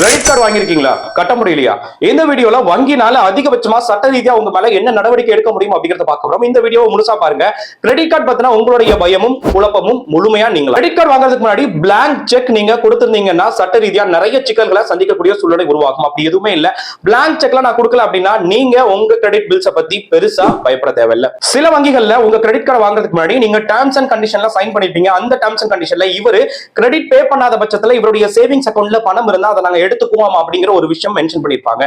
Credit card வாங்கியிருக்கீங்களா? கட்ட முடியலையா? இந்த வீடியோல வங்கினால அதிகபட்சமா சட்ட ரீதியா உங்க மேல என்ன நடவடிக்கை எடுக்க முடியும் அப்படிங்கறத பார்க்க போறோம். இந்த வீடியோ முழுசா பாருங்க. கிரெடிட் கார்டு பத்தினா உங்களுடைய பயமும் குழப்பமும் முழுமையா நீங்க கிரெடிட் கார்டு வாங்குறதுக்கு முன்னாடி பிளாங்க் செக் நீங்க கொடுத்திருந்தீங்கன்னா சட்ட ரீதியா நிறைய சிக்கல்களை சந்திக்கக்கூடிய சூழ்நிலை உருவாகும். அப்படி எதுவுமே இல்ல. பிளாங்க் செக்ல நான் கொடுக்கல அப்படின்னா நீங்க உங்க கிரெடிட் பில்ஸ பத்தி பெருசா பயப்பட தேவையில்ல. சில வங்கிகள்ல உங்க கிரெடிட் கார்டு வாங்குறதுக்கு முன்னாடி நீங்க டேர்ம்ஸ் அண்ட் கண்டிஷன்ல சைன் பண்ணிருப்பீங்க. அந்த டேர்ம்ஸ் அண்ட் கண்டிஷன்ல இவர் கிரெடிட் பே பண்ணாத பட்சத்துல இவருடைய சேவிங்ஸ் அக்கௌண்ட்ல பணம் இருந்தா அதை நாங்க எடுத்துக்குவோம் அப்படிங்கிற ஒரு விஷயம் மென்ஷன் பண்ணிருப்பாங்க.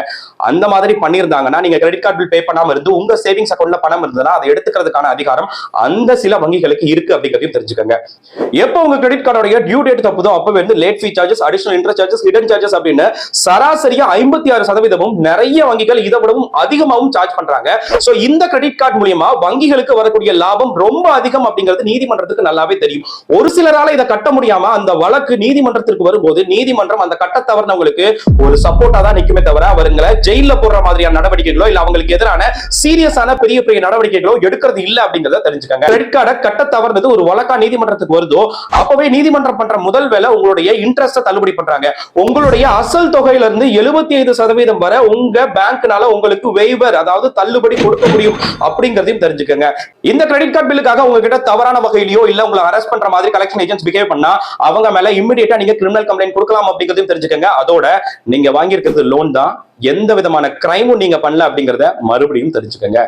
அந்த மாதிரி பண்ணியிருந்தாங்கன்னா நீங்க கிரெடிட் கார்டு பில் பே பண்ணாம இருந்து உங்க சேவிங்ஸ் அக்கௌண்ட்ல பணம் இருந்ததுன்னா அதை எடுத்துக்கிறதுக்கான அதிகாரம் அந்த சில வங்கிகளுக்கு இருக்கு அப்படிங்கிறதையும் தெரிஞ்சுக்கோங்க. எப்போ உங்க கிரெடிட் கார்டோட டியூ டேட் தப்புதோ அப்பவே வந்து late fee charges additional interest charges hidden charges அப்படின்னு சராசரியா ஐம்பத்தி ஆறு சதவீதமும் நிறைய வங்கிகள் இதை விடவும் அதிகமாகவும் சார்ஜ் பண்றாங்க. சோ இந்த கிரெடிட் கார்டு மூலியமா வங்கிகளுக்கு வரக்கூடிய லாபம் ரொம்ப அதிகம் அப்படிங்கிறது நீதிமன்றத்துக்கு நல்லாவே தெரியும். ஒரு சிலரால இதை கட்ட முடியாம அந்த வழக்கு நீதிமன்றத்திற்கு வரும்போது நீதிமன்றம் அந்த கட்ட தவறுனவங்களுக்கு ஒரு சப்போர்ட்டா தான் நிக்குமே தவிர அவங்களை ஜெயில போடுற மாதிரியான நடவடிக்கைகளோ இல்ல அவங்களுக்கு எதிரான சீரியஸான பெரிய பெரிய நடவடிக்கைகளோ எடுக்கிறது இல்ல அப்படிங்கறத தெரிஞ்சுக்காங்க. கிரெடிட் கார்டை கட்ட தவறுனது ஒரு வழக்கா நீதிமன்றத்துக்கு வருதோ அப்பவே நீதிமன்றம் பண்ற முதல் வேலை உங்களுடைய இன்ட்ரெஸ்ட தள்ளுபடி பண்றாங்க. உங்களுடைய அசல் தொகையில இருந்து எழுபத்தி ஐந்து சதவீதம் வரை உங்க பேங்க்னால உங்களுக்கு வெய்வர் அதாவது தள்ளுபடி கொடுக்க முடியும் அப்படிங்கறதையும் தெரிஞ்சுக்கங்க. இந்த கிரெடிட் கார்டு பில்லுக்காக உங்ககிட்ட தவறான வகையிலயோ இல்ல உங்களை அரெஸ்ட் பண்ற மாதிரி கலெக்ஷன் ஏஜென்ட்ஸ் பிஹேவ் பண்ணா அவங்க மேல இமிடியேட்டா நீங்க கிரிமினல் கம்ப்ளைண்ட் கொடுக்கலாம் அப்படிங்கறதையும் தெரிஞ்சுக்கங்க. அதோட நீங்க வாங்கியிருக்கிறது லோன் தான். எந்த விதமான கிரைமும் நீங்க பண்ணல அப்படிங்கறத மறுபடியும் தெரிஞ்சுக்கங்க.